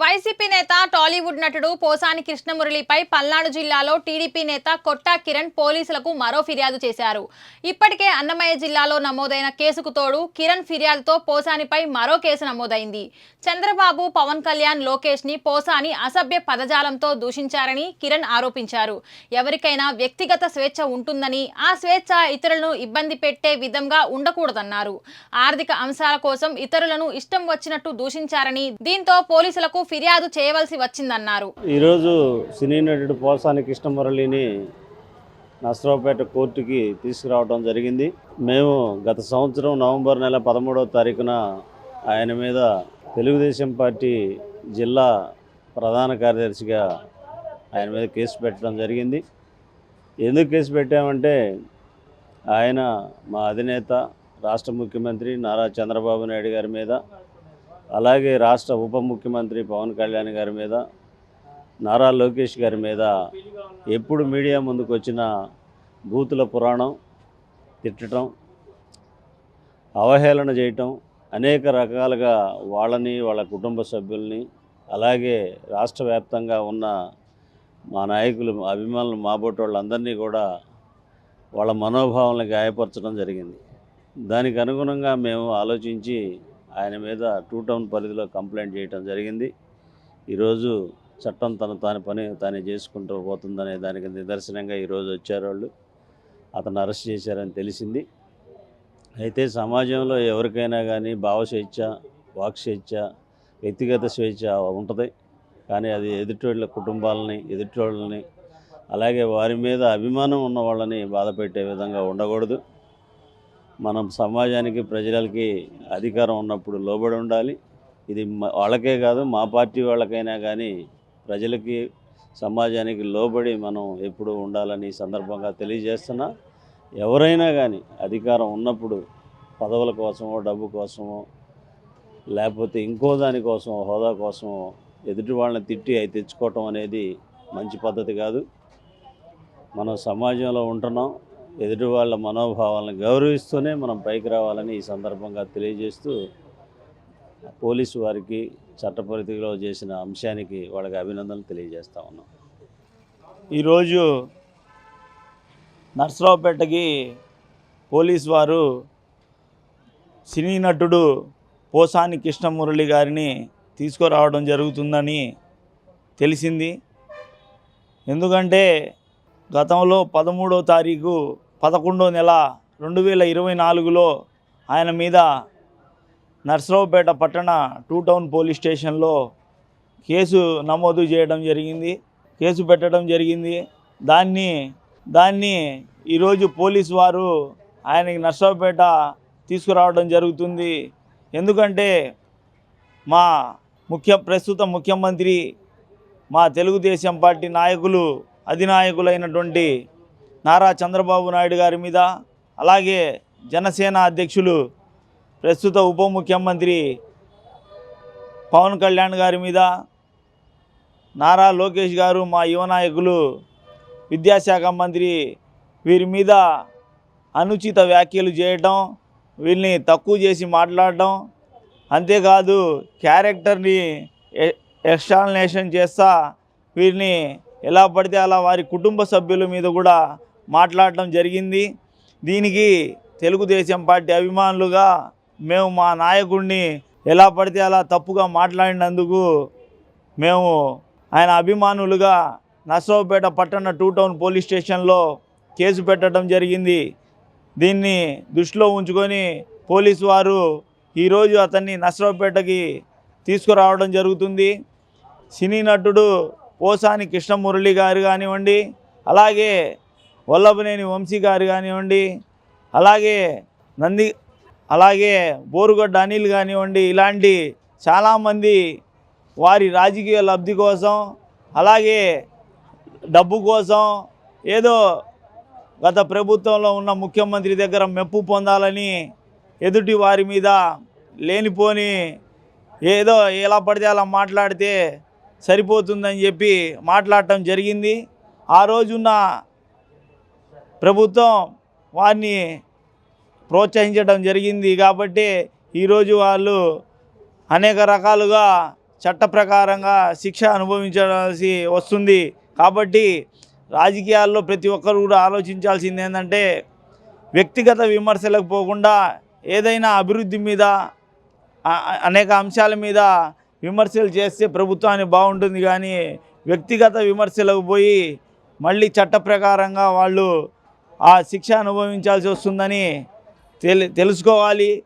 YCP నేత టాలీవుడ్ నటుడు పోసాని కృష్ణమురళిపై పల్నాడు జిల్లాలో టీడీపీ నేత కొట్టా కిరణ్ పోలీసులకు మరో ఫిర్యాదు చేశారు. ఇప్పటికే అన్నమయ్య జిల్లాలో నమోదైన కేసుకు తోడు కిరణ్ ఫిర్యాదుతో పోసానిపై మరో కేసు నమోదైంది. చంద్రబాబు పవన్ కళ్యాణ్ లోకేష్ని పోసాని అసభ్య పదజాలంతో దూషించారని కిరణ్ ఆరోపించారు. ఎవరికైనా వ్యక్తిగత స్వేచ్ఛ ఉంటుందని ఆ స్వేచ్ఛ ఇతరులను ఇబ్బంది పెట్టే విధంగా ఉండకూడదన్నారు. ఆర్థిక అంశాల కోసం ఇతరులను ఇష్టం వచ్చినట్టు దూషించారని దీంతో పోలీసులకు ఫిర్యాదు చేయవలసి వచ్చిందన్నారు. ఈరోజు సినీ నటుడు పోసాని కృష్ణమురళిని నసరావుపేట కోర్టుకి తీసుకురావడం జరిగింది. మేము గత సంవత్సరం నవంబర్ నెల పదమూడవ తారీఖున ఆయన మీద తెలుగుదేశం పార్టీ జిల్లా ప్రధాన కార్యదర్శిగా ఆయన మీద కేసు పెట్టడం జరిగింది. ఎందుకు కేసు పెట్టామంటే ఆయన మా అధినేత రాష్ట్ర ముఖ్యమంత్రి నారా చంద్రబాబు నాయుడు గారి మీద అలాగే రాష్ట్ర ఉప ముఖ్యమంత్రి పవన్ కళ్యాణ్ గారి మీద నారా లోకేష్ గారి మీద ఎప్పుడు మీడియా ముందుకు వచ్చిన బూతుల పురాణం తిట్టడం అవహేళన చేయటం అనేక రకాలుగా వాళ్ళని వాళ్ళ కుటుంబ సభ్యుల్ని అలాగే రాష్ట్ర వ్యాప్తంగా ఉన్న మా నాయకులు అభిమానులు మాబోటి వాళ్ళందరినీ కూడా వాళ్ళ మనోభావాలను గాయపరచడం జరిగింది. దానికి అనుగుణంగా మేము ఆలోచించి ఆయన మీద టూ టౌన్ పరిధిలో కంప్లైంట్ చేయటం జరిగింది. ఈరోజు చట్టం తన తాని పని తానే చేసుకుంటూ పోతుందనే దానికి నిదర్శనంగా ఈరోజు వచ్చారు వాళ్ళు. అతను అరెస్ట్ చేశారని తెలిసింది. అయితే సమాజంలో ఎవరికైనా కానీ భావ స్వేచ్ఛ వాక్ స్వేచ్ఛ వ్యక్తిగత స్వేచ్ఛ ఉంటుంది. కానీ అది ఎదుటోళ్ళ కుటుంబాలని ఎదుటోళ్ళని అలాగే వారి మీద అభిమానం ఉన్న వాళ్ళని బాధపెట్టే విధంగా ఉండకూడదు. మనం సమాజానికి ప్రజలకి అధికారం ఉన్నప్పుడు లోబడి ఉండాలి. ఇది వాళ్ళకే కాదు మా పార్టీ వాళ్ళకైనా కానీ ప్రజలకి సమాజానికి లోబడి మనం ఎప్పుడు ఉండాలని ఈ సందర్భంగా తెలియజేస్తున్నా. ఎవరైనా కానీ అధికారం ఉన్నప్పుడు పదవుల కోసమో డబ్బు కోసమో లేకపోతే ఇంకో దానికోసం హోదా కోసమో ఎదుటి వాళ్ళని తిట్టి అవి తెచ్చుకోవటం అనేది మంచి పద్ధతి కాదు. మనం సమాజంలో ఉంటున్నాం. ఎదుటి వాళ్ళ మనోభావాలను గౌరవిస్తూనే మనం పైకి రావాలని ఈ సందర్భంగా తెలియజేస్తూ పోలీసు వారికి చట్టపరిధిలో చేసిన అంశానికి వాళ్ళకి అభినందనలు తెలియజేస్తా ఉన్నాం. ఈరోజు నర్సరావుపేటకి పోలీస్ వారు సినీ నటుడు పోసాని కృష్ణమురళి గారిని తీసుకురావడం జరుగుతుందని తెలిసింది. ఎందుకంటే గతంలో పదమూడో తారీఖు పదకొండో నెల రెండు వేల ఇరవై నాలుగులో ఆయన మీద నర్సరావుపేట పట్టణ టూ టౌన్ పోలీస్ స్టేషన్లో కేసు నమోదు చేయడం జరిగింది. కేసు పెట్టడం జరిగింది. దాన్ని దాన్ని ఈరోజు పోలీసు వారు ఆయనకి నర్సరావుపేట తీసుకురావడం జరుగుతుంది. ఎందుకంటే మా ముఖ్య ప్రస్తుత ముఖ్యమంత్రి మా తెలుగుదేశం పార్టీ నాయకులు అధినాయకులైనటువంటి నారా చంద్రబాబు నాయుడు గారి మీద అలాగే జనసేన అధ్యక్షులు ప్రస్తుత ఉప ముఖ్యమంత్రి పవన్ కళ్యాణ్ గారి మీద నారా లోకేష్ గారు మా యువ నాయకులు విద్యాశాఖ మంత్రి వీరి మీద అనుచిత వ్యాఖ్యలు చేయటం వీళ్ళని తక్కువ చేసి మాట్లాడటం అంతేకాదు క్యారెక్టర్ని ఎక్స్టాలినేషన్ చేస్తా వీరిని ఎలా పడితే అలా వారి కుటుంబ సభ్యుల మీద కూడా మాట్లాడటం జరిగింది. దీనికి తెలుగుదేశం పార్టీ అభిమానులుగా మేము మా నాయకుడిని ఎలా పడితే అలా తప్పుగా మాట్లాడినందుకు మేము ఆయన అభిమానులుగా నర్సరావుపేట పట్టణ టూ టౌన్ పోలీస్ స్టేషన్లో కేసు పెట్టడం జరిగింది. దీన్ని దృష్టిలో ఉంచుకొని పోలీసు వారు ఈరోజు అతన్ని నర్సరావుపేటకి తీసుకురావడం జరుగుతుంది. సినీ నటుడు పోసాని కృష్ణమురళి గారు కానివ్వండి అలాగే వల్లభనేని వంశీ గారు కానివ్వండి అలాగే నంది అలాగే బోరుగడ్డ అనిల్ కానివ్వండి ఇలాంటి చాలామంది వారి రాజకీయ లబ్ధి కోసం అలాగే డబ్బు కోసం ఏదో గత ప్రభుత్వంలో ఉన్న ముఖ్యమంత్రి దగ్గర మెప్పు పొందాలని ఎదుటి వారి మీద లేనిపోని ఏదో ఎలా పడితే అలా మాట్లాడితే సరిపోతుందని చెప్పి మాట్లాడటం జరిగింది. ఆ రోజున్న ప్రభుత్వం వారిని ప్రోత్సహించడం జరిగింది కాబట్టి ఈరోజు వాళ్ళు అనేక రకాలుగా చట్ట ప్రకారంగా శిక్ష అనుభవించాల్సి వస్తుంది. కాబట్టి రాజకీయాల్లో ప్రతి ఒక్కరు కూడా ఆలోచించాల్సింది ఏంటంటే వ్యక్తిగత విమర్శలకు పోకుండా ఏదైనా అభివృద్ధి మీద అనేక అంశాల మీద విమర్శలు చేస్తే ప్రభుత్వానికి బాగుంటుంది. కానీ వ్యక్తిగత విమర్శలకు పోయి మళ్ళీ చట్ట ప్రకారంగా వాళ్ళు ఆ శిక్ష అనుభవించాల్సి వస్తుందని తెలి తెలుసుకోవాలి.